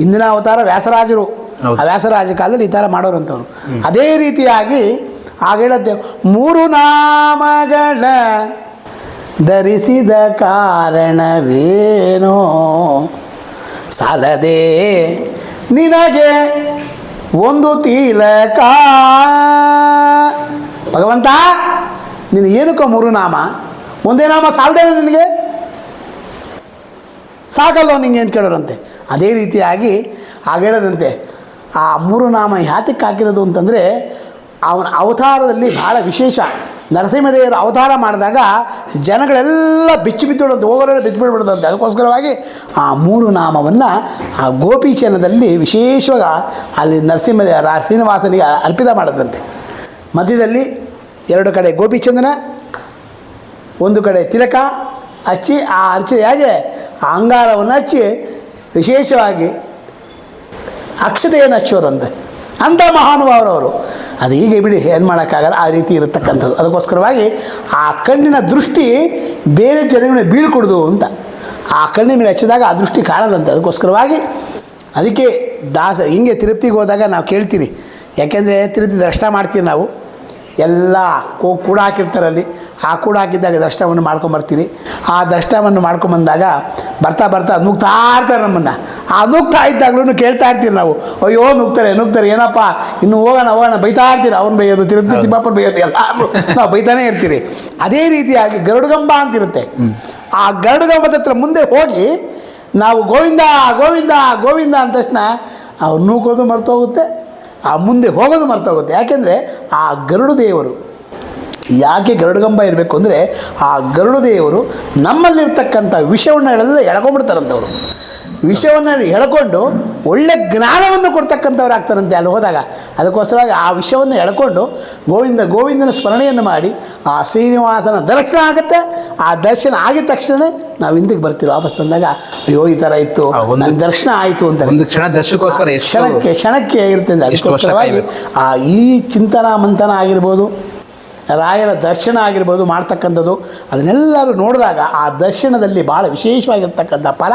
ಇಂದಿನ ಅವತಾರ ವ್ಯಾಸರಾಜರು. ಆ ವ್ಯಾಸರಾಜ ಕಾಲದಲ್ಲಿ ಈ ಥರ ಮಾಡೋರಂಥವ್ರು. ಅದೇ ರೀತಿಯಾಗಿ ಆಗ ಹೇಳುತ್ತೆ ಮೂರು ನಾಮಗಳ ಧರಿಸಿದ ಕಾರಣವೇನೋ? ಸಾಲದೆ ನಿನಗೆ ಒಂದು ತಿಲಕ. ಭಗವಂತ ನೀನು ಏನಕ್ಕ ಮೂರು ನಾಮ? ಒಂದೇ ನಾಮ ಸಾಲದೇನೆ ನಿನಗೆ? ಸಾಕಲ್ವ ನಿಂಗೆ ಅಂತ ಕೇಳೋರಂತೆ. ಅದೇ ರೀತಿಯಾಗಿ ಆಗ ಹೇಳದಂತೆ, ಆ ಮೂರು ನಾಮ ಯಾತಕ್ಕೆ ಹಾಕಿರೋದು ಅಂತಂದರೆ, ಅವನ ಅವತಾರದಲ್ಲಿ ಭಾಳ ವಿಶೇಷ. ನರಸಿಂಹದೇವರು ಅವತಾರ ಮಾಡಿದಾಗ ಜನಗಳೆಲ್ಲ ಬಿಚ್ಚು ಬಿದ್ದೋಡಂತೆ ಓವರೆಲ್ಲ ಬಿದ್ದು ಬಿಡ್ಬಿಡೋದಂತೆ. ಅದಕ್ಕೋಸ್ಕರವಾಗಿ ಆ ಮೂರು ನಾಮವನ್ನು ಆ ಗೋಪೀಚನದಲ್ಲಿ ವಿಶೇಷವಾಗಿ ಅಲ್ಲಿ ನರಸಿಂಹದೇವರ ಶ್ರೀನಿವಾಸನಿಗೆ ಅರ್ಪಿತ ಮಾಡಿದ್ರಂತೆ. ಮಧ್ಯದಲ್ಲಿ ಎರಡು ಕಡೆ ಗೋಪಿಚಂದನ, ಒಂದು ಕಡೆ ತಿಲಕ ಹಚ್ಚಿ ಆ ಅರ್ಚನೆ ಹೇಗೆ ಅಂಗಾರವನ್ನು ಹಚ್ಚಿ ವಿಶೇಷವಾಗಿ ಅಕ್ಷತೆಯನ್ನು ಹಚ್ಚೋರಂತೆ. ಅಂಥ ಮಹಾನುಭಾವರವರು ಅದು ಹೀಗೆ ಬಿಡಿ, ಏನು ಮಾಡೋಕ್ಕಾಗಲ್ಲ, ಆ ರೀತಿ ಇರತಕ್ಕಂಥದ್ದು. ಅದಕ್ಕೋಸ್ಕರವಾಗಿ ಆ ಕಣ್ಣಿನ ದೃಷ್ಟಿ ಬೇರೆ ಜನಗಳನ್ನ ಬೀಳ್ಕೊಡ್ದು ಅಂತ. ಆ ಕಣ್ಣಿನ ಮೇಲೆ ಹಚ್ಚಿದಾಗ ಆ ದೃಷ್ಟಿ ಕಾಣದಂತೆ. ಅದಕ್ಕೋಸ್ಕರವಾಗಿ ಅದಕ್ಕೆ ದಾಸ, ಹಿಂಗೆ ತಿರುಪ್ತಿಗೆ ಹೋದಾಗ ನಾವು ಕೇಳ್ತೀರಿ. ಯಾಕೆಂದರೆ ತಿರುಪ್ತಿ ದರ್ಶನ ಮಾಡ್ತೀವಿ ನಾವು. ಎಲ್ಲ ಕೋ, ಕೂಡ ಹಾಕಿರ್ತಾರಲ್ಲಿ. ಆ ಕೂಡ ಹಾಕಿದ್ದಾಗ ದರ್ಶನವನ್ನು ಮಾಡ್ಕೊಂಬರ್ತೀರಿ. ಆ ದರ್ಶನವನ್ನು ಮಾಡ್ಕೊಂಬಂದಾಗ ಬರ್ತಾ ಬರ್ತಾ ನುಗ್ತಾ ಇರ್ತಾರೆ ನಮ್ಮನ್ನು. ಆ ನುಗ್ತಾ ಇದ್ದಾಗಲೂ ಕೇಳ್ತಾ ಇರ್ತೀವಿ ನಾವು. ಅಯ್ಯೋ ನುಗ್ತಾರೆ ನುಗ್ತಾರೆ ಏನಪ್ಪ ಇನ್ನು ಹೋಗೋಣ ಹೋಗೋಣ ಬೈತಾ ಇರ್ತೀರಿ. ಅವ್ನು ಬೈಯೋದು ತಿರುತ್ತಿ ತಿಮ್ಮಪ್ಪನ ಬೈಯೋದು ಎಲ್ಲ ನಾವು ಬೈತಾನೇ ಇರ್ತೀರಿ. ಅದೇ ರೀತಿಯಾಗಿ ಗರುಡಗಂಬ ಅಂತಿರುತ್ತೆ. ಆ ಗರುಡಗಂಬದ ಹತ್ರ ಮುಂದೆ ಹೋಗಿ ನಾವು ಗೋವಿಂದ ಗೋವಿಂದ ಗೋವಿಂದ ಅಂದ ತಕ್ಷಣ ಅವ್ರು ನೂಕೋದು ಮರ್ತೋಗುತ್ತೆ. ಆ ಮುಂದೆ ಹೋಗೋದು ಮರ್ತೋಗುತ್ತೆ. ಯಾಕೆಂದರೆ ಆ ಗರುಡ ದೇವರು ಯಾಕೆ ಗರುಡಗಂಬ ಇರಬೇಕು ಅಂದರೆ ಆ ಗರುಡ ದೇವರು ನಮ್ಮಲ್ಲಿರ್ತಕ್ಕಂಥ ವಿಷಯವನ್ನೆಲ್ಲ ಎಳ್ಕೊಂಡ್ಬಿಡ್ತಾರಂತವರು. ವಿಷವನ್ನು ಎಳ್ಕೊಂಡು ಒಳ್ಳೆ ಜ್ಞಾನವನ್ನು ಕೊಡ್ತಕ್ಕಂಥವ್ರು ಆಗ್ತಾರಂತೆ ಅಲ್ಲಿ ಹೋದಾಗ. ಅದಕ್ಕೋಸ್ಕರ ಆ ವಿಷಯವನ್ನು ಎಳ್ಕೊಂಡು ಗೋವಿಂದ ಗೋವಿಂದನ ಸ್ಮರಣೆಯನ್ನು ಮಾಡಿ ಆ ಶ್ರೀನಿವಾಸನ ದರ್ಶನ ಆಗುತ್ತೆ. ಆ ದರ್ಶನ ಆಗಿದ ತಕ್ಷಣ ನಾವು ಹಿಂದಕ್ಕೆ ಬರ್ತೀವಿ. ವಾಪಸ್ ಬಂದಾಗ ಅಯ್ಯೋ ಈ ಥರ ಇತ್ತು. ನನ್ನ ದರ್ಶನ ಆಯಿತು ಅಂತ ಒಂದು ಕ್ಷಣ ದರ್ಶನಕ್ಕೋಸ್ಕರ ಕ್ಷಣಕ್ಕೆ ಕ್ಷಣಕ್ಕೆ ವರ್ಷ ಅದಕ್ಕೋಸ್ಕರವಾಗಿ ಆ ಈ ಚಿಂತನ ಮಂಥನ ಆಗಿರ್ಬೋದು ರಾಯರ ದರ್ಶನ ಆಗಿರ್ಬೋದು ಮಾಡ್ತಕ್ಕಂಥದ್ದು, ಅದನ್ನೆಲ್ಲರೂ ನೋಡಿದಾಗ ಆ ದರ್ಶನದಲ್ಲಿ ಭಾಳ ವಿಶೇಷವಾಗಿರ್ತಕ್ಕಂಥ ಫಲ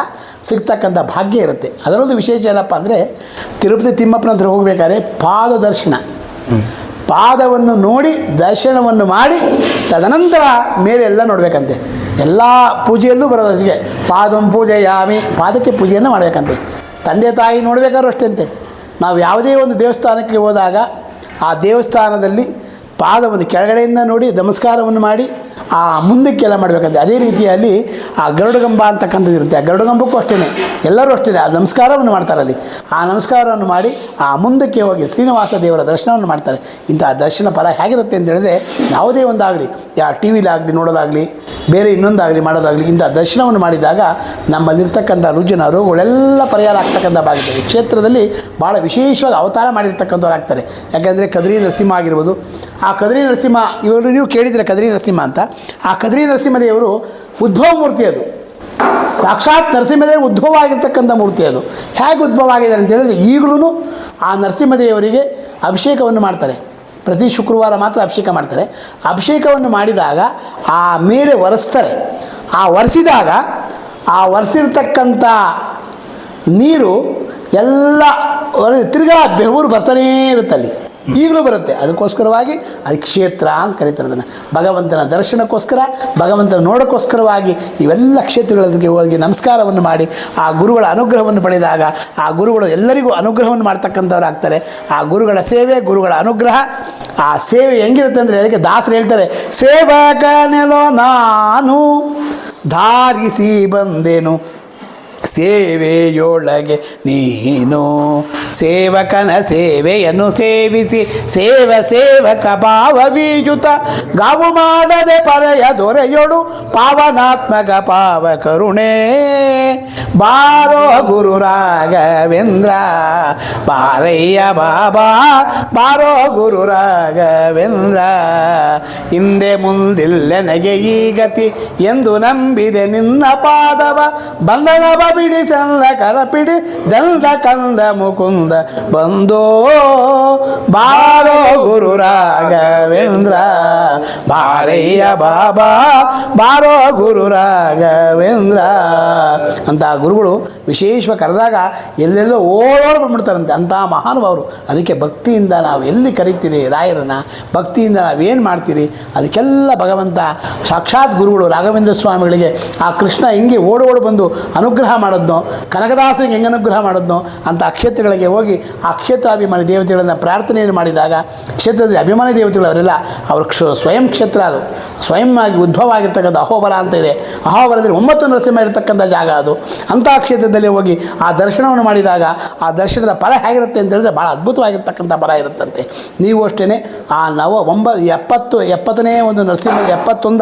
ಸಿಗ್ತಕ್ಕಂಥ ಭಾಗ್ಯ ಇರುತ್ತೆ. ಅದರೊಂದು ವಿಶೇಷ ಏನಪ್ಪ ಅಂದರೆ, ತಿರುಪತಿ ತಿಮ್ಮಪ್ಪನ ಹತ್ರ ಹೋಗಬೇಕಾದ್ರೆ ಪಾದ ದರ್ಶನ. ಪಾದವನ್ನು ನೋಡಿ, ದರ್ಶನವನ್ನು ಮಾಡಿ, ತದನಂತರ ಮೇಲೆ ಎಲ್ಲ ನೋಡಬೇಕಂತೆ. ಎಲ್ಲ ಪೂಜೆಯಲ್ಲೂ ಬರೋದಕ್ಕೆ ಪಾದಂ ಪೂಜೆ ಯಾಮಿ ಪಾದಕ್ಕೆ ಪೂಜೆಯನ್ನು ಮಾಡಬೇಕಂತೆ. ತಂದೆ ತಾಯಿ ನೋಡಬೇಕಾದ್ರೂ ಅಷ್ಟಂತೆ ನಾವು ಯಾವುದೇ ಒಂದು ದೇವಸ್ಥಾನಕ್ಕೆ ಹೋದಾಗ ಆ ದೇವಸ್ಥಾನದಲ್ಲಿ ಪಾದವನ್ನು ಕೆಳಗಡೆಯಿಂದ ನೋಡಿ ನಮಸ್ಕಾರವನ್ನು ಮಾಡಿ, ಆ ಮುಂದಕ್ಕೆಲ್ಲ ಮಾಡಬೇಕಂತೆ. ಅದೇ ರೀತಿಯಲ್ಲಿ ಆ ಗರುಡಗಂಬ ಅಂತಕ್ಕಂಥದ್ದು ಇರುತ್ತೆ. ಆ ಗರುಡಗಂಬಕ್ಕೂ ಅಷ್ಟೇ ಎಲ್ಲರೂ ಅಷ್ಟೇ ಆ ನಮಸ್ಕಾರವನ್ನು ಮಾಡ್ತಾರೆ ಅಲ್ಲಿ. ಆ ನಮಸ್ಕಾರವನ್ನು ಮಾಡಿ ಆ ಮುಂದಕ್ಕೆ ಹೋಗಿ ಶ್ರೀನಿವಾಸ ದೇವರ ದರ್ಶನವನ್ನು ಮಾಡ್ತಾರೆ. ಇಂಥ ದರ್ಶನ ಫಲ ಹೇಗಿರುತ್ತೆ ಅಂತ ಹೇಳಿದ್ರೆ, ಯಾವುದೇ ಒಂದಾಗಲಿ ಯಾವ ಟಿ ವಿಲಾಗಲಿ, ನೋಡೋದಾಗಲಿ, ಬೇರೆ ಇನ್ನೊಂದಾಗಲಿ, ಮಾಡೋದಾಗಲಿ, ಇಂಥ ದರ್ಶನವನ್ನು ಮಾಡಿದಾಗ ನಮ್ಮಲ್ಲಿರ್ತಕ್ಕಂಥ ರುಜಿನ, ರೋಗಗಳೆಲ್ಲ ಪರಿಹಾರ ಆಗ್ತಕ್ಕಂಥ ಭಾಗದಲ್ಲಿ ಕ್ಷೇತ್ರದಲ್ಲಿ ಭಾಳ ವಿಶೇಷವಾಗಿ ಅವತಾರ ಮಾಡಿರ್ತಕ್ಕಂಥವ್ರು ಆಗ್ತಾರೆ. ಯಾಕೆಂದರೆ ಕದ್ರಿ ನರಸಿಂಹ ಆಗಿರ್ಬೋದು ಆ ಕದ್ರಿ ನರಸಿಂಹ, ಇವರು ನೀವು ಕೇಳಿದರೆ ಕದ್ರಿ ನರಸಿಂಹ ಅಂತ. ಆ ಕದ್ರಿ ನರಸಿಂಹದೇವರು ಉದ್ಭವ ಮೂರ್ತಿ ಅದು. ಸಾಕ್ಷಾತ್ ನರಸಿಂಹದೇವರು ಉದ್ಭವ ಆಗಿರ್ತಕ್ಕಂಥ ಮೂರ್ತಿ ಅದು. ಹೇಗೆ ಉದ್ಭವ ಆಗಿದೆ ಅಂತ ಹೇಳಿದ್ರೆ ಈಗಲೂ ಆ ನರಸಿಂಹದೇವರಿಗೆ ಅಭಿಷೇಕವನ್ನು ಮಾಡ್ತಾರೆ. ಪ್ರತಿ ಶುಕ್ರವಾರ ಮಾತ್ರ ಅಭಿಷೇಕ ಮಾಡ್ತಾರೆ. ಅಭಿಷೇಕವನ್ನು ಮಾಡಿದಾಗ ಆ ಮೇಲೆ ಒರೆಸ್ತಾರೆ. ಆ ಒರೆಸಿದಾಗ ಆ ಒರೆಸಿರ್ತಕ್ಕಂಥ ನೀರು ಎಲ್ಲ ತಿರ್ಗಾ ಬೆವರು ಬರ್ತಾನೇ ಇರುತ್ತೆ ಅಲ್ಲಿ ಈಗಲೂ ಬರುತ್ತೆ. ಅದಕ್ಕೋಸ್ಕರವಾಗಿ ಅದು ಕ್ಷೇತ್ರ ಅಂತ ಕರೀತಾರೆ ಅದನ್ನು. ಭಗವಂತನ ದರ್ಶನಕ್ಕೋಸ್ಕರ, ಭಗವಂತನ ನೋಡೋಕ್ಕೋಸ್ಕರವಾಗಿ ಇವೆಲ್ಲ ಕ್ಷೇತ್ರಗಳಿಗೆ ಹೋಗಿ ನಮಸ್ಕಾರವನ್ನು ಮಾಡಿ, ಆ ಗುರುಗಳ ಅನುಗ್ರಹವನ್ನು ಪಡೆದಾಗ, ಆ ಗುರುಗಳು ಎಲ್ಲರಿಗೂ ಅನುಗ್ರಹವನ್ನು ಮಾಡ್ತಕ್ಕಂಥವ್ರು ಆಗ್ತಾರೆ ಆ ಗುರುಗಳ ಸೇವೆ, ಗುರುಗಳ ಅನುಗ್ರಹ, ಆ ಸೇವೆ ಹೆಂಗಿರುತ್ತೆ ಅಂದರೆ ಅದಕ್ಕೆ ದಾಸರು ಹೇಳ್ತಾರೆ, ಸೇವಕನೆಲೋ ನಾನು, ಧಾರಿಸಿ ಬಂದೆನು ಸೇವೆಯೊಳಗೆ ನೀನು ಸೇವಕನ ಸೇವೆಯನ್ನು ಸೇವಿಸಿ ಸೇವ ಸೇವಕ ಭಾವವೀಯುತ ಗಾವು ಮಾಡದೆ ಪರೆಯ ದೊರೆಯೊಳು ಪಾವನಾತ್ಮಕ ಪಾವ ಕರುಣೆ. ಬಾರೋ ಗುರು ರಾಘವೇಂದ್ರ, ಬಾರಯ್ಯ ಬಾಬಾ, ಬಾರೋ ಗುರು ರಾಘವೇಂದ್ರ. ಹಿಂದೆ ಮುಂದಿಲ್ಲ ನನಗೆ ಈ ಗತಿ ಎಂದು ನಂಬಿದೆ ನಿನ್ನ ಪಾದವ, ಬಂಧನವ ಬಿಡಿ ಚಂದ ಕರಪಿಡಿ ದಂಡ ಕಂದ ಮುಕುಂದ ಬಂದೋ ಬಾರೋ ಗುರು ರಾಘವೇಂದ್ರ ಬಾರಯ್ಯ ಬಾಬಾ, ಬಾರೋ ಗುರು ರಾಘವೇಂದ್ರ ಅಂತ ಗುರುಗಳು ವಿಶೇಷವಾಗಿ ಕರೆದಾಗ ಎಲ್ಲೆಲ್ಲೋ ಓಡೋಡ್ ಬಂದ್ಬಿಡ್ತಾರಂತೆ. ಅಂಥ ಮಹಾನುಭಾವರು. ಅದಕ್ಕೆ ಭಕ್ತಿಯಿಂದ ನಾವು ಎಲ್ಲಿ ಕರಿತೀರಿ ರಾಯರನ್ನ? ಭಕ್ತಿಯಿಂದ ನಾವೇನು ಮಾಡ್ತೀರಿ? ಅದಕ್ಕೆಲ್ಲ ಭಗವಂತ ಸಾಕ್ಷಾತ್ ಗುರುಗಳು ರಾಘವೇಂದ್ರ ಸ್ವಾಮಿಗಳಿಗೆ ಆ ಕೃಷ್ಣ ಹೆಂಗೆ ಓಡೋಡು ಬಂದು ಅನುಗ್ರಹ ಮಾಡೋದ್ನೋ ಕನಕದಾಸರಿಗೆ ಹೆಂಗೆ ಅನುಗ್ರಹ ಮಾಡೋದ್ನೋ ಅಂತ ಕ್ಷೇತ್ರಗಳಿಗೆ ಹೋಗಿ ಆ ಕ್ಷೇತ್ರಾಭಿಮಾನಿ ದೇವತೆಗಳನ್ನು ಪ್ರಾರ್ಥನೆಯನ್ನು ಮಾಡಿದಾಗ ಕ್ಷೇತ್ರದ ಅಭಿಮಾನಿ ದೇವತೆಗಳು ಅವರೆಲ್ಲ ಅವ್ರ ಕ್ಷ ಕ್ಷೇತ್ರ ಅದು. ಸ್ವಯಂ ಆಗಿ ಉದ್ಭವ ಆಗಿರ್ತಕ್ಕಂಥ ಅಹೋಬಲ ಅಂತ ಇದೆ. ಅಹೋಬಲದಲ್ಲಿ ಒಂಬತ್ತು ನರಸಿಂಹ ಇರತಕ್ಕಂಥ ಜಾಗ ಅದು. ಅಂತಹ ಕ್ಷೇತ್ರದಲ್ಲಿ ಹೋಗಿ ಆ ದರ್ಶನವನ್ನು ಮಾಡಿದಾಗ ಆ ದರ್ಶನದ ಫಲ ಹೇಗಿರುತ್ತೆ ಅಂತ ಹೇಳಿದ್ರೆ ಭಾಳ ಅದ್ಭುತವಾಗಿರ್ತಕ್ಕಂಥ ಫಲ ಇರುತ್ತಂತೆ. ನೀವು ಅಷ್ಟೇ ಆ ನವ ಒಂಬ ಎಪ್ಪತ್ತು, ಎಪ್ಪತ್ತನೇ ಒಂದು ನರಸಿಂಹ, ಎಪ್ಪತ್ತೊಂದ?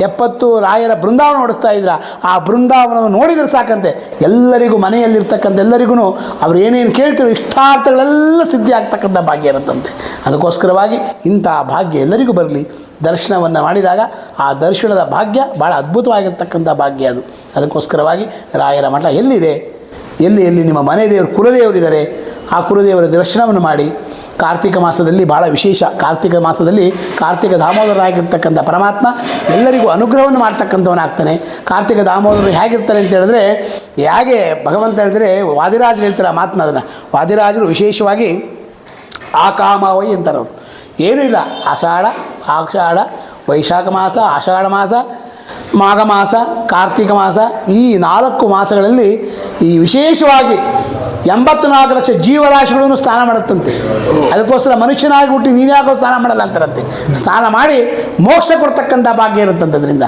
ಎಪ್ಪತ್ತು ರಾಯರ ಬೃಂದಾವನ ನೋಡಿಸ್ತಾ ಇದ್ರ. ಆ ಬೃಂದಾವನವನ್ನು ನೋಡಿದರೆ ಸಾಕಂತೆ. ಎಲ್ಲರಿಗೂ ಮನೆಯಲ್ಲಿರ್ತಕ್ಕಂಥ ಎಲ್ಲರಿಗೂ ಅವ್ರು ಏನೇನು ಕೇಳ್ತೀರೋ ಇಷ್ಟಾರ್ಥಗಳೆಲ್ಲ ಸಿದ್ಧಿ ಆಗ್ತಕ್ಕಂಥ ಭಾಗ್ಯ ಇರುತ್ತಂತೆ. ಅದಕ್ಕೋಸ್ಕರವಾಗಿ ಇಂಥ ಭಾಗ್ಯ ಎಲ್ಲರಿಗೂ ಬರಲಿ ದರ್ಶನವನ್ನು ಮಾಡಿದಾಗ ಆ ದರ್ಶನದ ಭಾಗ್ಯ ಭಾಳ ಅದ್ಭುತವಾಗಿರ್ತಕ್ಕಂಥ ಭಾಗ್ಯ ಅದು. ಅದಕ್ಕೋಸ್ಕರವಾಗಿ ರಾಯರ ಮಠ ಎಲ್ಲಿದೆ? ಎಲ್ಲಿ ಎಲ್ಲಿ ನಿಮ್ಮ ಮನೆ ದೇವರು ಕುಲದೇವರಿದ್ದಾರೆ? ಆ ಕುಲದೇವರ ದರ್ಶನವನ್ನು ಮಾಡಿ. ಕಾರ್ತಿಕ ಮಾಸದಲ್ಲಿ ಭಾಳ ವಿಶೇಷ. ಕಾರ್ತಿಕ ಮಾಸದಲ್ಲಿ ಕಾರ್ತಿಕ ದಾಮೋದರಾಗಿರ್ತಕ್ಕಂಥ ಪರಮಾತ್ಮ ಎಲ್ಲರಿಗೂ ಅನುಗ್ರಹವನ್ನು ಮಾಡ್ತಕ್ಕಂಥವನಾಗ್ತಾನೆ. ಕಾರ್ತಿಕ ದಾಮೋದರರು ಹೇಗಿರ್ತಾನೆ ಅಂತ ಹೇಳಿದ್ರೆ, ಹೇಗೆ ಭಗವಂತ ಹೇಳಿದ್ರೆ, ವಾದಿರಾಜರು ಹೇಳ್ತಾರೆ ಆ ಅದನ್ನು. ವಾದಿರಾಜರು ವಿಶೇಷವಾಗಿ ಆ ಕಾಮಾವೈ ಅಂತಾರೆ ಅವರು. ಏನೂ ಇಲ್ಲ. ಆಷಾಢ ಆಷಾಢ ವೈಶಾಖ ಮಾಸ, ಆಷಾಢ ಮಾಸ, ಮಾಘ ಮಾಸ, ಕಾರ್ತಿಕ ಮಾಸ, ಈ ನಾಲ್ಕು ಮಾಸಗಳಲ್ಲಿ ಈ ವಿಶೇಷವಾಗಿ ಎಂಬತ್ತು ನಾಲ್ಕು ಲಕ್ಷ ಜೀವರಾಶಿಗಳನ್ನು ಸ್ನಾನ ಮಾಡುತ್ತಂತೆ. ಅದಕ್ಕೋಸ್ಕರ ಮನುಷ್ಯನಾಗಿ ಹುಟ್ಟಿ ನೀನ್ಯಾಕೋ ಸ್ನಾನ ಮಾಡಲ್ಲ ಅಂತಾರಂತೆ. ಸ್ನಾನ ಮಾಡಿ ಮೋಕ್ಷ ಕೊಡ್ತಕ್ಕಂಥ ಭಾಗ್ಯ ಇರುತ್ತಂಥದ್ರಿಂದ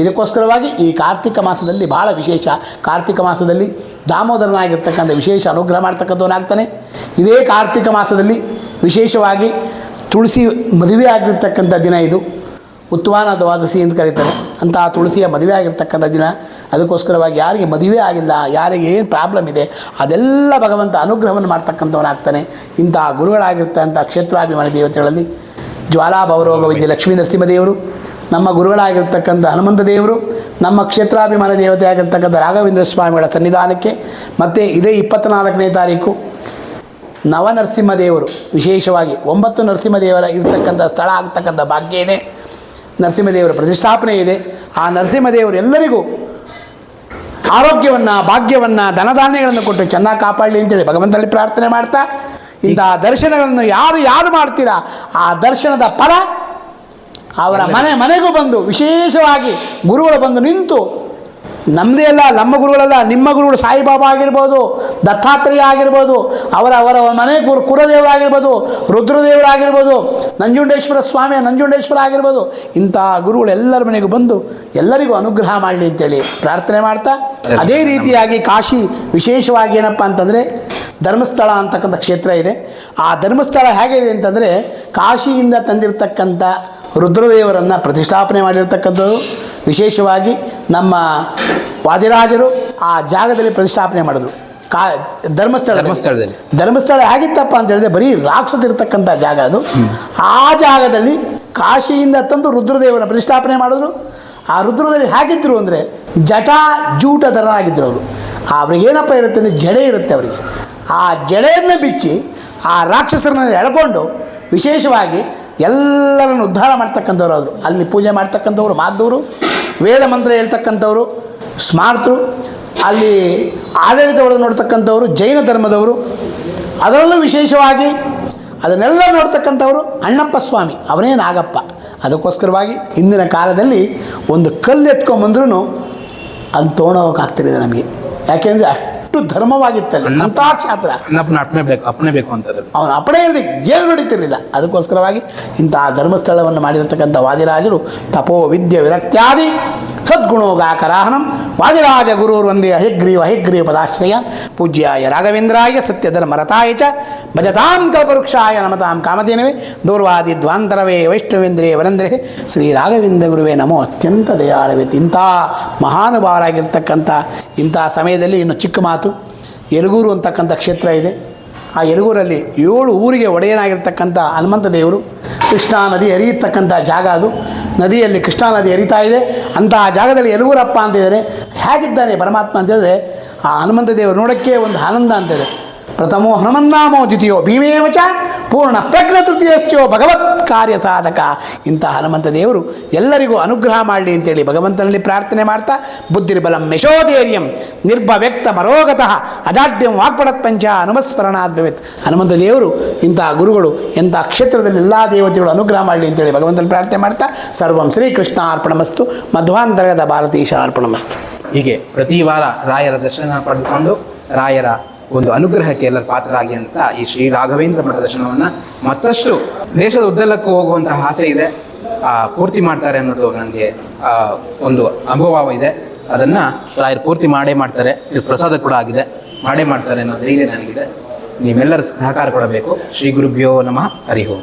ಇದಕ್ಕೋಸ್ಕರವಾಗಿ ಈ ಕಾರ್ತಿಕ ಮಾಸದಲ್ಲಿ ಭಾಳ ವಿಶೇಷ. ಕಾರ್ತಿಕ ಮಾಸದಲ್ಲಿ ದಾಮೋದರನಾಗಿರ್ತಕ್ಕಂಥ ವಿಶೇಷ ಅನುಗ್ರಹ ಮಾಡ್ತಕ್ಕಂಥವನಾಗ್ತಾನೆ. ಇದೇ ಕಾರ್ತಿಕ ಮಾಸದಲ್ಲಿ ವಿಶೇಷವಾಗಿ ತುಳಸಿ ಮದುವೆ ಆಗಿರ್ತಕ್ಕಂಥ ದಿನ ಇದು. ಉತ್ವಾನ ದ್ವಾದಶಿ ಅಂತ ಕರೀತಾರೆ. ಅಂತ ಆ ತುಳಸಿಯ ಮದುವೆ ಆಗಿರ್ತಕ್ಕಂಥ ದಿನ. ಅದಕ್ಕೋಸ್ಕರವಾಗಿ ಯಾರಿಗೆ ಮದುವೆ ಆಗಿಲ್ಲ, ಯಾರಿಗೆ ಏನು ಪ್ರಾಬ್ಲಮ್ ಇದೆ, ಅದೆಲ್ಲ ಭಗವಂತ ಅನುಗ್ರಹವನ್ನು ಮಾಡ್ತಕ್ಕಂಥವನಾಗ್ತಾನೆ. ಇಂಥ ಗುರುಗಳಾಗಿರ್ತಕ್ಕಂಥ ಕ್ಷೇತ್ರಾಭಿಮಾನಿ ದೇವತೆಗಳಲ್ಲಿ ಜ್ವಾಲಾ ಭವರೋಗ ವಿದ್ಯೆ ಲಕ್ಷ್ಮೀ ನರಸಿಂಹದೇವರು ನಮ್ಮ ಗುರುಗಳಾಗಿರ್ತಕ್ಕಂಥ ಹನುಮಂತ ದೇವರು, ನಮ್ಮ ಕ್ಷೇತ್ರಾಭಿಮಾನ ದೇವತೆ ಆಗಿರ್ತಕ್ಕಂಥ ರಾಘವೇಂದ್ರ ಸ್ವಾಮಿಗಳ ಸನ್ನಿಧಾನಕ್ಕೆ, ಮತ್ತು ಇದೇ ಇಪ್ಪತ್ತ್ನಾಲ್ಕನೇ ತಾರೀಕು ನವನರಸಿಂಹದೇವರು ವಿಶೇಷವಾಗಿ ಒಂಬತ್ತು ನರಸಿಂಹದೇವರ ಇರ್ತಕ್ಕಂಥ ಸ್ಥಳ ಆಗ್ತಕ್ಕಂಥ ಭಾಗ್ಯ ಇದೆ. ನರಸಿಂಹದೇವರ ಪ್ರತಿಷ್ಠಾಪನೆ ಇದೆ. ಆ ನರಸಿಂಹದೇವರು ಎಲ್ಲರಿಗೂ ಆರೋಗ್ಯವನ್ನು ಭಾಗ್ಯವನ್ನು ಧನಧಾನ್ಯಗಳನ್ನು ಕೊಟ್ಟು ಚೆನ್ನಾಗಿ ಕಾಪಾಡಲಿ ಅಂತೇಳಿ ಭಗವಂತನಲ್ಲಿ ಪ್ರಾರ್ಥನೆ ಮಾಡ್ತಾ ಇಂತಹ ದರ್ಶನಗಳನ್ನು ಯಾರು ಯಾರು ಮಾಡ್ತೀರಾ ಆ ದರ್ಶನದ ಫಲ ಅವರ ಮನೆ ಮನೆಗೂ ಬಂದು ವಿಶೇಷವಾಗಿ ಗುರುಗಳು ಬಂದು ನಿಂತು ನಮ್ಮದೇ ಅಲ್ಲ, ನಮ್ಮ ಗುರುಗಳಲ್ಲ, ನಿಮ್ಮ ಗುರುಗಳು ಸಾಯಿಬಾಬಾ ಆಗಿರ್ಬೋದು, ದತ್ತಾತ್ರೇಯ ಆಗಿರ್ಬೋದು, ಅವರ ಅವರ ಮನೆ ಗುರು ಕುಲದೇವರಾಗಿರ್ಬೋದು ರುದ್ರದೇವರಾಗಿರ್ಬೋದು ನಂಜುಂಡೇಶ್ವರ ಸ್ವಾಮಿಯ ನಂಜುಂಡೇಶ್ವರ ಆಗಿರ್ಬೋದು, ಇಂಥ ಗುರುಗಳು ಎಲ್ಲರ ಮನೆಗೂ ಬಂದು ಎಲ್ಲರಿಗೂ ಅನುಗ್ರಹ ಮಾಡಲಿ ಅಂತೇಳಿ ಪ್ರಾರ್ಥನೆ ಮಾಡ್ತಾ, ಅದೇ ರೀತಿಯಾಗಿ ಕಾಶಿ ವಿಶೇಷವಾಗಿ ಏನಪ್ಪ ಅಂತಂದರೆ, ಧರ್ಮಸ್ಥಳ ಅಂತಕ್ಕಂಥ ಕ್ಷೇತ್ರ ಇದೆ. ಆ ಧರ್ಮಸ್ಥಳ ಹೇಗಿದೆ ಅಂತಂದರೆ, ಕಾಶಿಯಿಂದ ತಂದಿರತಕ್ಕಂಥ ರುದ್ರದೇವರನ್ನು ಪ್ರತಿಷ್ಠಾಪನೆ ಮಾಡಿರ್ತಕ್ಕಂಥದ್ದು. ವಿಶೇಷವಾಗಿ ನಮ್ಮ ವಾದಿರಾಜರು ಆ ಜಾಗದಲ್ಲಿ ಪ್ರತಿಷ್ಠಾಪನೆ ಮಾಡಿದ್ರು. ಕಾ ಧರ್ಮಸ್ಥಳ ಧರ್ಮಸ್ಥಳದಲ್ಲಿ. ಧರ್ಮಸ್ಥಳ ಹೇಗಿತ್ತಪ್ಪ ಅಂತ ಹೇಳಿದ್ರೆ ಬರೀ ರಾಕ್ಷಸಿರ್ತಕ್ಕಂಥ ಜಾಗ ಅದು. ಆ ಜಾಗದಲ್ಲಿ ಕಾಶಿಯಿಂದ ತಂದು ರುದ್ರದೇವರ ಪ್ರತಿಷ್ಠಾಪನೆ ಮಾಡಿದ್ರು. ಆ ರುದ್ರದಲ್ಲಿ ಹೇಗಿದ್ದರು ಅಂದರೆ ಜಟ ಆಗಿದ್ರು ಅವರು. ಅವ್ರಿಗೆ ಏನಪ್ಪ ಇರುತ್ತೆ ಅಂದರೆ ಜಡೆ ಇರುತ್ತೆ ಅವರಿಗೆ. ಆ ಜಡೆಯನ್ನು ಬಿಚ್ಚಿ ಆ ರಾಕ್ಷಸರನ್ನ ಎಳ್ಕೊಂಡು ವಿಶೇಷವಾಗಿ ಎಲ್ಲರನ್ನು ಉದ್ಧಾರ ಮಾಡ್ತಕ್ಕಂಥವ್ರು ಅವರು. ಅಲ್ಲಿ ಪೂಜೆ ಮಾಡ್ತಕ್ಕಂಥವ್ರು ಮಾದ್ದವರು ವೇದ ಮಂತ್ರ ಹೇಳ್ತಕ್ಕಂಥವ್ರು ಸ್ಮಾರ್ತರು, ಅಲ್ಲಿ ಆಡಳಿತವನ್ನು ನೋಡ್ತಕ್ಕಂಥವ್ರು ಜೈನ ಧರ್ಮದವರು. ಅದರಲ್ಲೂ ವಿಶೇಷವಾಗಿ ಅದನ್ನೆಲ್ಲ ನೋಡ್ತಕ್ಕಂಥವರು ಅಣ್ಣಪ್ಪ ಸ್ವಾಮಿ, ಅವನೇ ನಾಗಪ್ಪ. ಅದಕ್ಕೋಸ್ಕರವಾಗಿ ಇಂದಿನ ಕಾಲದಲ್ಲಿ ಒಂದು ಕಲ್ಲು ಎತ್ಕೊಂಬಂದ್ರೂ ಅದನ್ನು ತೊಗೊಂಡೋಗಕ್ಕಾಗ್ತಿರಲಿಲ್ಲ ನಮಗೆ. ಯಾಕೆಂದರೆ ಅಷ್ಟು ಧರ್ಮವಾಗಿತ್ತಲ್ಲ. ಅಂತ ಕ್ಷೇತ್ರ. ಅಪ್ಪನೆ ಬೇಕು ಅಪ್ಪನೆ ಬೇಕು ಅಂತದ್ದು. ಅವನ ಅಪ್ಪಣೆ ಇರಲಿ ಏನು ನಡೀತಿರಲಿಲ್ಲ. ಅದಕ್ಕೋಸ್ಕರವಾಗಿ ಇಂತಹ ಧರ್ಮಸ್ಥಳವನ್ನು ಮಾಡಿರತಕ್ಕಂಥ ವಾದಿರಾಜರು ತಪೋ ವಿದ್ಯೆ ವಿರಕ್ತ್ಯಾದಿ ಸದ್ಗುಣೋಗಾಕರಾಹನಂ. ವಾಜರಾಜ ಗುರುರ್ ವಂದೇ ಅಹಿಗ್ರೀವ ಅಹಿಗ್ರೀವ ಪದಾಶ್ರಯ. ಪೂಜ್ಯಾಯ ರಾಘವೇಂದ್ರಾಯ ಸತ್ಯಧರ್ಮರತಾಯ ಚ. ಭಜತಾಂ ಕಲ್ಪವೃಕ್ಷಾಯ ನಮತಾಂ ಕಾಮಧೇನವೇ. ದೂರ್ವಾದಿ ದ್ವಾಂತರವೇ ವೈಷ್ಣವೇಂದ್ರೇ ವರಂದ್ರೇ. ಶ್ರೀ ರಾಘವೇಂದ್ರ ಗುರುವೇ ನಮೋ ಅತ್ಯಂತ ದಯಾಳವೇ. ಇಂಥ ಮಹಾನುಭಾವರಾಗಿರ್ತಕ್ಕಂಥ ಇಂಥ ಸಮಯದಲ್ಲಿ ಇನ್ನು ಚಿಕ್ಕ ಮಾತು. ಯಲಗೂರು ಅಂತಕ್ಕಂಥ ಕ್ಷೇತ್ರ ಇದೆ. ಆ ಯಲಗೂರಲ್ಲಿ ಏಳು ಊರಿಗೆ ಒಡೆಯನಾಗಿರ್ತಕ್ಕಂಥ ಹನುಮಂತ ದೇವರು, ಕೃಷ್ಣಾ ನದಿ ಹರಿಯತಕ್ಕಂಥ ಜಾಗ ಅದು. ನದಿಯಲ್ಲಿ ಕೃಷ್ಣಾ ನದಿ ಹರಿತಾ ಇದೆ. ಅಂತಹ ಜಾಗದಲ್ಲಿ ಯಲಗೂರಪ್ಪ ಅಂತಿದ್ದಾರೆ ಹೇಗಿದ್ದಾನೆ ಪರಮಾತ್ಮ ಅಂತೇಳಿದ್ರೆ ಆ ಹನುಮಂತ ದೇವರು ನೋಡೋಕ್ಕೆ ಒಂದು ಆನಂದ ಅಂತಿದೆ ಪ್ರಥಮೋ ಹನುಮನ್ನಾಮೋ ದ್ವಿತೀಯೋ ಭೀಮೇವಚ ಪೂರ್ಣ ಪ್ರಜ್ಞ ತೃತೀಯಶ್ಚೋ ಭಗವತ್ ಕಾರ್ಯ ಸಾಧಕ. ಇಂಥ ಹನುಮಂತ ದೇವರು ಎಲ್ಲರಿಗೂ ಅನುಗ್ರಹ ಮಾಡಲಿ ಅಂತೇಳಿ ಭಗವಂತನಲ್ಲಿ ಪ್ರಾರ್ಥನೆ ಮಾಡ್ತಾ, ಬುದ್ಧಿರ್ಬಲಂ ಯಶೋಧೈರ್ಯಂ ನಿರ್ಭವ್ಯಕ್ತ ಮರೋಗತಃ ಅಜಾಡ್ಯಂ ವಾಕ್ಪಡತ್ ಪಂಚ ಹನುಮಸ್ಮರಣಾದ್ ಭವೇತ್. ಹನುಮಂತ ದೇವರು ಇಂತಹ ಗುರುಗಳು, ಎಂಥ ಕ್ಷೇತ್ರದಲ್ಲಿ ಎಲ್ಲ ದೇವತೆಗಳು ಅನುಗ್ರಹ ಮಾಡಲಿ ಅಂತೇಳಿ ಭಗವಂತನಲ್ಲಿ ಪ್ರಾರ್ಥನೆ ಮಾಡ್ತಾ, ಸರ್ವಂ ಶ್ರೀಕೃಷ್ಣ ಅರ್ಪಣಮಸ್ತು ಮಧ್ವಾಂತರ್ಗದ ಭಾರತೀಶ ಅರ್ಪಣಮಸ್ತು ಹೀಗೆ ಪ್ರತಿ ವಾರ ರಾಯರ ದರ್ಶನ ಪಡೆದುಕೊಂಡು ರಾಯರ ಒಂದು ಅನುಗ್ರಹಕ್ಕೆ ಎಲ್ಲರ ಪಾತ್ರರಾಗಿ ಅಂತ ಈ ಶ್ರೀ ರಾಘವೇಂದ್ರ ಮಠ ದರ್ಶನವನ್ನ ಮತ್ತಷ್ಟು ದೇಶದ ಉದ್ದಲಕ್ಕೂ ಹೋಗುವಂತಹ ಆಸೆ ಇದೆ. ಪೂರ್ತಿ ಮಾಡ್ತಾರೆ ಅನ್ನೋದು ನನಗೆ ಒಂದು ಅನುಭವ ಇದೆ. ಅದನ್ನ ರಾಯರು ಪೂರ್ತಿ ಮಾಡೇ ಮಾಡ್ತಾರೆ. ಇದು ಪ್ರಸಾದ ಕೂಡ ಆಗಿದೆ. ಮಾಡೇ ಮಾಡ್ತಾರೆ ಅನ್ನೋ ಧೈರ್ಯ ನನಗಿದೆ. ನೀವೆಲ್ಲರ ಸಹಕಾರ ಕೊಡಬೇಕು. ಶ್ರೀ ಗುರುಭ್ಯೋ ನಮಃ. ಹರಿ ಓಂ.